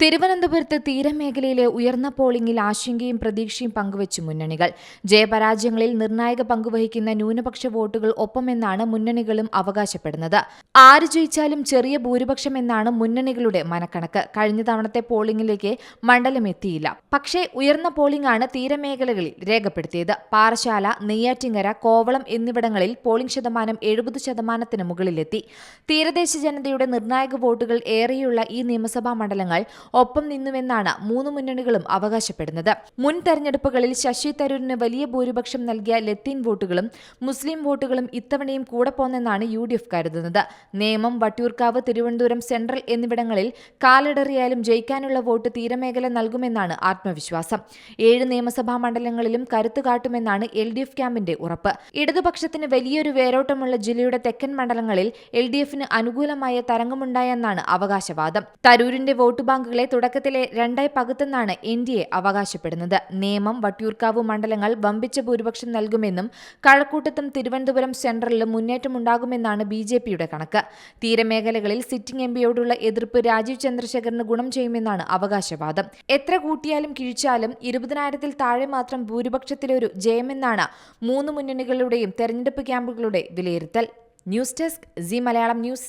തിരുവനന്തപുരത്ത് തീരമേഖലയിലെ ഉയർന്ന പോളിംഗിൽ ആശങ്കയും പ്രതീക്ഷയും പങ്കുവച്ചു മുന്നണികൾ. ജയപരാജയങ്ങളിൽ നിർണായക പങ്കുവഹിക്കുന്ന ന്യൂനപക്ഷ വോട്ടുകൾ ഒപ്പമെന്നാണ് മുന്നണികളും അവകാശപ്പെടുന്നത്. ആര് ജയിച്ചാലും ചെറിയ ഭൂരിപക്ഷം എന്നാണ് മുന്നണികളുടെ മനക്കണക്ക്. കഴിഞ്ഞ തവണത്തെ പോളിംഗിലേക്ക് മണ്ഡലം എത്തിയില്ല. പക്ഷേ ഉയർന്ന പോളിംഗ് ആണ് തീരമേഖലകളിൽ രേഖപ്പെടുത്തിയത്. പാറശാല നെയ്യാറ്റിങ്ങര കോവളം എന്നിവിടങ്ങളിൽ പോളിംഗ് ശതമാനം എഴുപത് ശതമാനത്തിന് മുകളിലെത്തി. തീരദേശ ജനതയുടെ നിർണായക വോട്ടുകൾ ഏറെയുള്ള ഈ നിയമസഭാ മണ്ഡലങ്ങൾ ഒപ്പം നിന്നുവെന്നാണ് മൂന്ന് മുന്നണികളും അവകാശപ്പെടുന്നത്. മുൻ തെരഞ്ഞെടുപ്പുകളിൽ ശശി തരൂരിന് വലിയ ഭൂരിപക്ഷം നൽകിയ ലത്തീൻ വോട്ടുകളും മുസ്ലിം വോട്ടുകളും ഇത്തവണയും കൂടെ പോന്നെന്നാണ് യു ഡി എഫ് കരുതുന്നത്. നേമം വട്ടിയൂർക്കാവ് തിരുവനന്തപുരം സെൻട്രൽ എന്നിവിടങ്ങളിൽ കാലിടറിയാലും ജയിക്കാനുള്ള വോട്ട് തീരമേഖല നൽകുമെന്നാണ് ആത്മവിശ്വാസം. ഏഴ് നിയമസഭാ മണ്ഡലങ്ങളിലും കരുത്തു കാട്ടുമെന്നാണ് എൽ ഡി എഫ് ക്യാമ്പിന്റെ ഉറപ്പ്. ഇടതുപക്ഷത്തിന് വലിയൊരു വേരോട്ടമുള്ള ജില്ലയുടെ തെക്കൻ മണ്ഡലങ്ങളിൽ എൽ ഡി എഫിന് അനുകൂലമായ തരംഗമുണ്ടായെന്നാണ് അവകാശവാദം. തരൂരിന്റെ വോട്ട് ബാങ്കുകളെ തുടക്കത്തിലെ രണ്ടായി പകുത്തെന്നാണ് എൻ ഡി എ അവകാശപ്പെടുന്നത്. നേമം വട്ടിയൂർക്കാവ് മണ്ഡലങ്ങൾ വമ്പിച്ച ഭൂരിപക്ഷം നൽകുമെന്നും കഴക്കൂട്ടത്തും തിരുവനന്തപുരം സെൻട്രലിലും മുന്നേറ്റമുണ്ടാകുമെന്നാണ് ബി ജെ പിയുടെ കണക്ക്. തീരമേഖലകളിൽ സിറ്റിംഗ് എം പിയോടുള്ള എതിർപ്പ് രാജീവ് ചന്ദ്രശേഖറിന് ഗുണം ചെയ്യുമെന്നാണ് അവകാശവാദം. എത്ര കൂട്ടിയാലും കിഴിച്ചാലും ഇരുപതിനായിരത്തിൽ താഴെ മാത്രം ഭൂരിപക്ഷത്തിലൊരു ജയമെന്നാണ് മൂന്ന് മുന്നണികളുടെയും തെരഞ്ഞെടുപ്പ് ക്യാമ്പുകളുടെ വിലയിരുത്തൽ. News desk Zee Malayalam news.